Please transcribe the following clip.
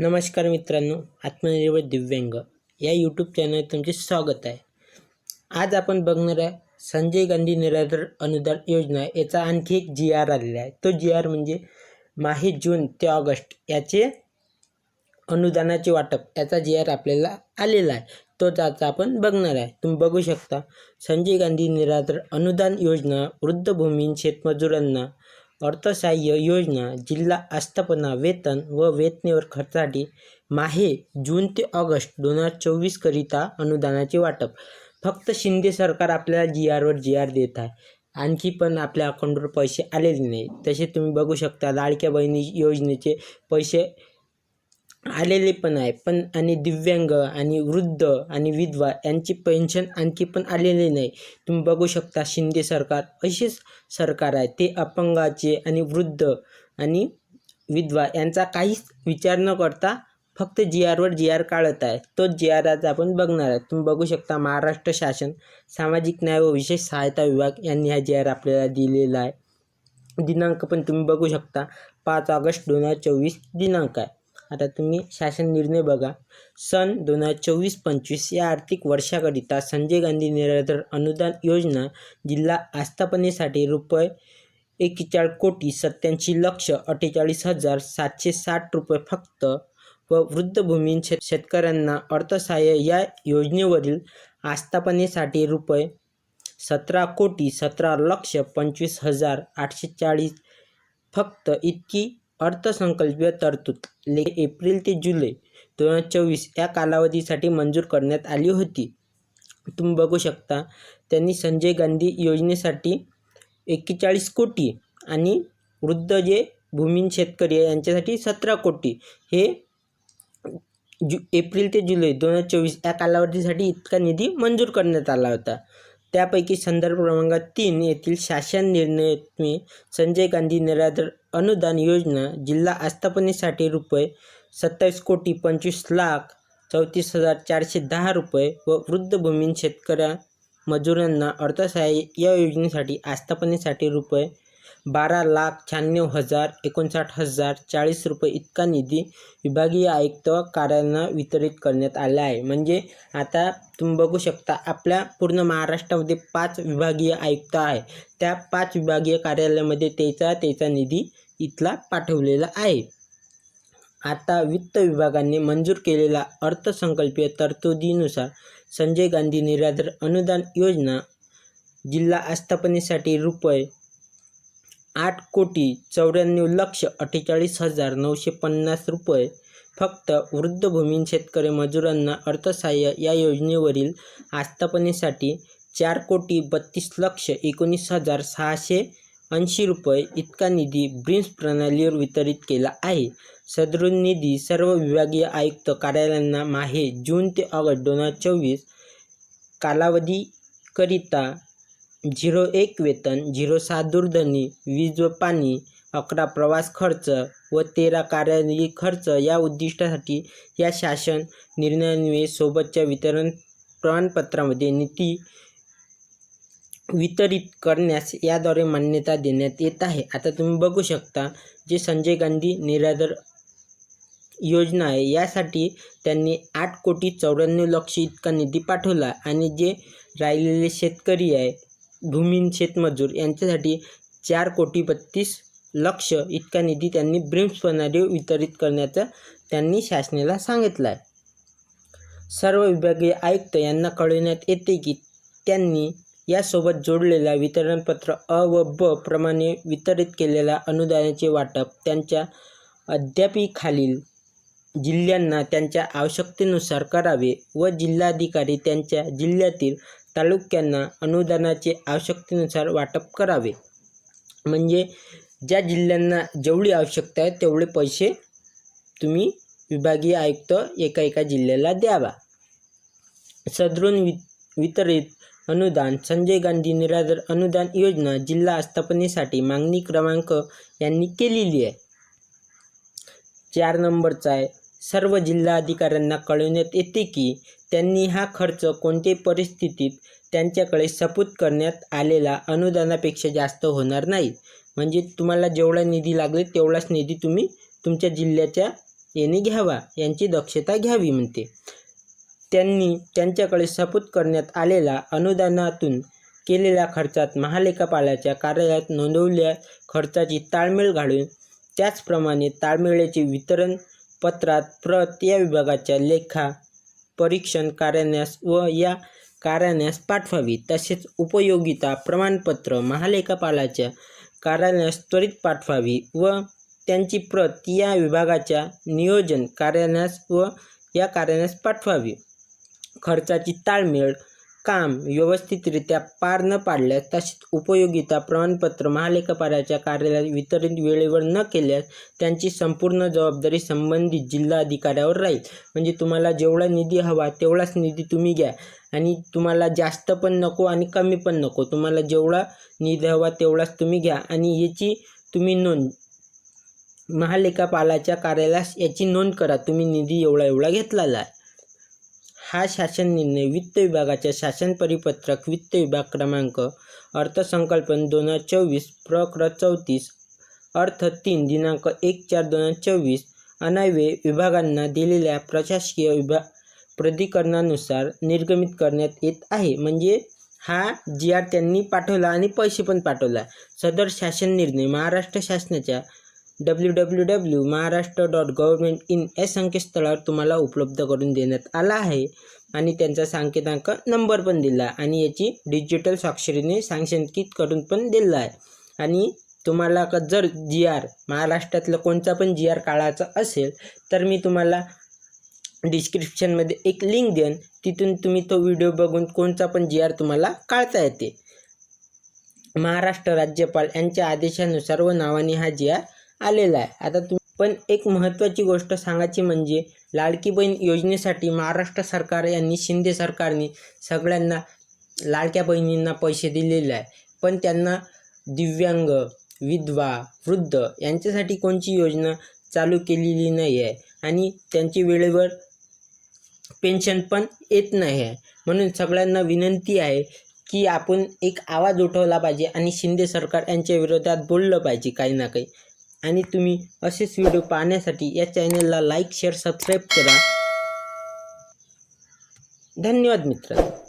नमस्कार मित्रांनो आत्मनिर्भर दिव्यांग. या यूट्यूब चॅनल तुमचे स्वागत आहे. आज आपण बघणार आहे संजय गांधी निराधार अनुदान योजना. याचा आणखी एक जी आर आलेला आहे. तो जी आर म्हणजे माहे जून ते ऑगस्ट याचे अनुदानाचे वाटप. याचा जी आर आपल्याला आलेला आहे. तोच त्याचा आपण बघणार आहे. तुम्ही बघू शकता संजय गांधी निराधार अनुदान योजना वृद्धभूमीन शेतमजुरांना अर्थसहाय्य योजना जिल्हा आस्थापना वेतन व वेतनेवर खर्चासाठी माहे जून ते ऑगस्ट दोन हजार चोवीसकरिता अनुदानाचे वाटप. फक्त शिंदे सरकार आपल्याला जी आरवर जी आर देत आहे. आणखी पण आपल्या अकाउंटवर पैसे आलेले नाही तसे तुम्ही बघू शकता लाडक्या बहिणी योजनेचे पैसे आलेले पण आहे. पण आणि दिव्यांग आणि वृद्ध आणि विधवा यांची पेन्शन आणखी पण आलेले नाही. तुम्ही बघू शकता शिंदे सरकार असेच सरकार आहे. ते अपंगाचे आणि वृद्ध आणि विधवा यांचा काहीच विचार न करता फक्त जी आरवर जी आर काढत आहे. तोच जी आर आज आपण बघणार आहे. तुम्ही बघू शकता महाराष्ट्र शासन सामाजिक न्याय व विशेष सहायता विभाग यांनी हा जी आर आपल्याला दिलेला आहे. दिनांक पण तुम्ही बघू शकता. पाच ऑगस्ट दोन हजार चोवीस दिनांक आहे. आता तुम्ही शासन निर्णय बघा. सन दोन हजार चोवीस पंचवीस या आर्थिक वर्षाकरिता संजय गांधी निराधार अनुदान योजना जिल्हा आस्थापनेसाठी रुपये एक्केचाळीस कोटी सत्याऐंशी लक्ष अठ्ठेचाळीस हजार सातशे साठ रुपये फक्त व वृद्धभूमीन शेत शेतकऱ्यांना अर्थसहाय्य या योजनेवरील आस्थापनेसाठी रुपये सतरा कोटी सतरा लक्ष पंचवीस हजार आठशे चाळीस फक्त इतकी अर्थसंकल्पीय तरतूद ले एप्रिल ते जुलै दोन हजार चोवीस या कालावधीसाठी मंजूर करण्यात आली होती. तुम्ही बघू शकता त्यांनी संजय गांधी योजनेसाठी एक्केचाळीस कोटी आणि वृद्ध जे भूमीन शेतकरी आहे यांच्यासाठी सतरा कोटी हे जु एप्रिल ते जुलै दोन हजार चोवीस या कालावधीसाठी इतका निधी मंजूर करण्यात आला होता. त्यापैकी संदर्भ क्रमांक तीन येथील शासन निर्णय संजय गांधी निराधार अनुदान योजना जिल्हा आस्थापनेसाठी रुपये सत्तावीस कोटी पंचवीस लाख चौतीस हजार चारशे दहा रुपये व वृद्ध भूमीन शेतकऱ्या मजुरांना अर्थसहाय्य या योजनेसाठी आस्थापनेसाठी रुपये बारा लाख शहाण्णव हजार एकोणसाठ हजार चाळीस रुपये इतका निधी विभागीय आयुक्त कार्यालयांना वितरित करण्यात आला आहे. म्हणजे आता तुम्ही बघू शकता आपल्या पूर्ण महाराष्ट्रामध्ये पाच विभागीय आयुक्त आहे त्या पाच विभागीय कार्यालयामध्ये त्याचा त्याचा निधी इथला पाठवलेला आहे. आता वित्त विभागाने मंजूर केलेला अर्थसंकल्पीय तरतुदीनुसार संजय गांधी निराधार अनुदान योजना जिल्हा आस्थापनेसाठी रुपये आठ कोटी चौऱ्याण्णव लक्ष अठ्ठेचाळीस हजार नऊशे पन्नास रुपये. फक्त वृद्धभूमीन शेतकरी मजुरांना अर्थसहाय्य या योजनेवरील आस्थापनेसाठी चार कोटी बत्तीस लक्ष एकोणीस हजार सहाशे ऐंशी रुपये इतका निधी ब्रिम्स प्रणालीवर वितरित केला आहे. सदृढ निधी सर्व विभागीय आयुक्त कार्यालयांना माहे जून ते ऑगस्ट दोन हजार चोवीस कालावधीकरिता झिरो एक वेतन झिरो सहा दूरध्वनी वीज व पाणी अकरा प्रवास खर्च व तेरा कार्यालयीन खर्च या उद्दिष्टासाठी या शासन निर्णयान्वये सोबतच्या वितरण प्रमाणपत्रामध्ये निधी वितरित करण्यास याद्वारे मान्यता देण्यात येत आहे. आता तुम्ही बघू शकता जे संजय गांधी निराधार योजना आहे. यासाठी त्यांनी आठ कोटी चौऱ्याण्णव लक्ष इतका निधी पाठवला आणि जे राहिलेले शेतकरी आहे भूमीन शेतमजूर यांच्यासाठी चार कोटी बत्तीस लक्ष इतका निधी त्यांनी ब्रिम्स वितरित करण्याचं त्यांनी शासनाला सांगितलं आहे सर्व विभागीय आयुक्त यांना कळविण्यात येते की त्यांनी यासोबत जोडलेल्या वितरणपत्र अ व ब प्रमाणे वितरित केलेल्या अनुदानाचे वाटप त्यांच्या अद्यापीखालील जिल्ह्यांना त्यांच्या आवश्यकतेनुसार करावे व जिल्हाधिकारी त्यांच्या जिल्ह्यातील तालुक्यांना अनुदानाचे आवश्यकतेनुसार वाटप करावे. म्हणजे ज्या जिल्ह्यांना जेवढी आवश्यकता आहे तेवढे पैसे तुम्ही विभागीय आयुक्त एका एका जिल्ह्याला द्यावा. सदृढ वि वितरित अनुदान संजय गांधी निराधार अनुदान योजना जिल्हा आस्थापनेसाठी मागणी क्रमांक यांनी केलेली आहे. चार नंबरचा आहे सर्व जिल्हाधिकाऱ्यांना कळविण्यात येते की त्यांनी हा खर्च कोणत्याही परिस्थितीत त्यांच्याकडे सपूत करण्यात आलेला अनुदानापेक्षा जास्त होणार नाही. म्हणजे तुम्हाला जेवढा निधी लागेल तेवढाच निधी तुम्ही तुमच्या जिल्ह्याच्या येणे घ्यावा यांची दक्षता घ्यावी म्हणते. त्यांनी त्यांच्याकडे सपूत करण्यात आलेला अनुदानातून केलेल्या खर्चात महालेखापालाच्या कार्यालयात नोंदवलेल्या खर्चाची ताळमेळ घालून त्याचप्रमाणे ताळमेळाचे वितरण पत्रात प्रत या विभागाच्या लेखा परीक्षण कार्यान्यास व या कार्यान्यास पाठवावी. तसेच उपयोगिता प्रमाणपत्र महालेखापालाच्या कार्यालयास त्वरित पाठवावी व त्यांची प्रत या विभागाच्या नियोजन कार्यान्यास व या कार्यान्यास पाठवावी. खर्चाची ताळमेळ काम व्यवस्थितरित्या पार न पाडल्यास तसेच उपयोगिता प्रमाणपत्र महालेखापालाच्या कार्यालयात वितरित वेळेवर न केल्यास त्यांची संपूर्ण जबाबदारी संबंधित जिल्हाधिकाऱ्यावर राहील. म्हणजे तुम्हाला जेवढा निधी हवा तेवढाच निधी तुम्ही घ्या. आणि तुम्हाला जास्त पण नको आणि कमी पण नको. तुम्हाला जेवढा निधी हवा तेवढाच तुम्ही घ्या. आणि याची तुम्ही नोंद महालेखापालाच्या कार्यालयास याची नोंद करा. तुम्ही निधी एवढा एवढा घेतलेला आहे. हा शासन निर्णय वित्त विभागाच्या शासन परिपत्रक वित्त विभाग क्रमांक अर्थसंकल्प दोन हजार चोवीस प्रक्र चौतीस अर्थ तीन दिनांक एक चार दोन हजार चोवीस अनावे विभागांना दिलेल्या प्रशासकीय विभाग प्राधिकरणानुसार निर्गमित करण्यात येत आहे. म्हणजे हा जी आर त्यांनी पाठवला आणि पैसे पण पाठवला. सदर शासन निर्णय महाराष्ट्र शासनाच्या W W W Maharashtra dot government in या संकेतस्थळावर तुम्हाला उपलब्ध करून देण्यात आला आहे. आणि त्यांचा सांकेतांक नंबर पण दिला आहे. आणि याची डिजिटल स्वाक्षरीने सांकेतिक करून पण दिला आहे. आणि तुम्हाला का जर जी आर महाराष्ट्रातलं कोणता पण जी आर काढायचा असेल तर मी तुम्हाला डिस्क्रिप्शनमध्ये एक लिंक देईन तिथून तुम्ही तो व्हिडिओ बघून कोणता पण जी आर तुम्हाला काढता येते. महाराष्ट्र राज्यपाल यांच्या आदेशानुसार व नावाने हा जी आर आलेला आहे. आता तुम पण एक महत्त्वाची गोष्ट सांगायची म्हणजे लाडकी बहीण योजनेसाठी महाराष्ट्र सरकार यांनी शिंदे सरकारने सगळ्यांना लाडक्या बहिणींना पैसे दिलेले आहे. पण त्यांना दिव्यांग विधवा वृद्ध यांच्यासाठी कोणची योजना चालू केलेली नाही आहे आणि त्यांची वेळेवर पेन्शन पण येत नाही आहे. म्हणून सगळ्यांना विनंती आहे की आपण एक आवाज उठवला पाहिजे आणि शिंदे सरकार यांच्या विरोधात बोललं पाहिजे काही ना काही. आणि तुम्ही असेच व्हिडिओ पाहण्यासाठी या चॅनलला लाईक शेअर सबस्क्राईब करा. धन्यवाद मित्रांनो.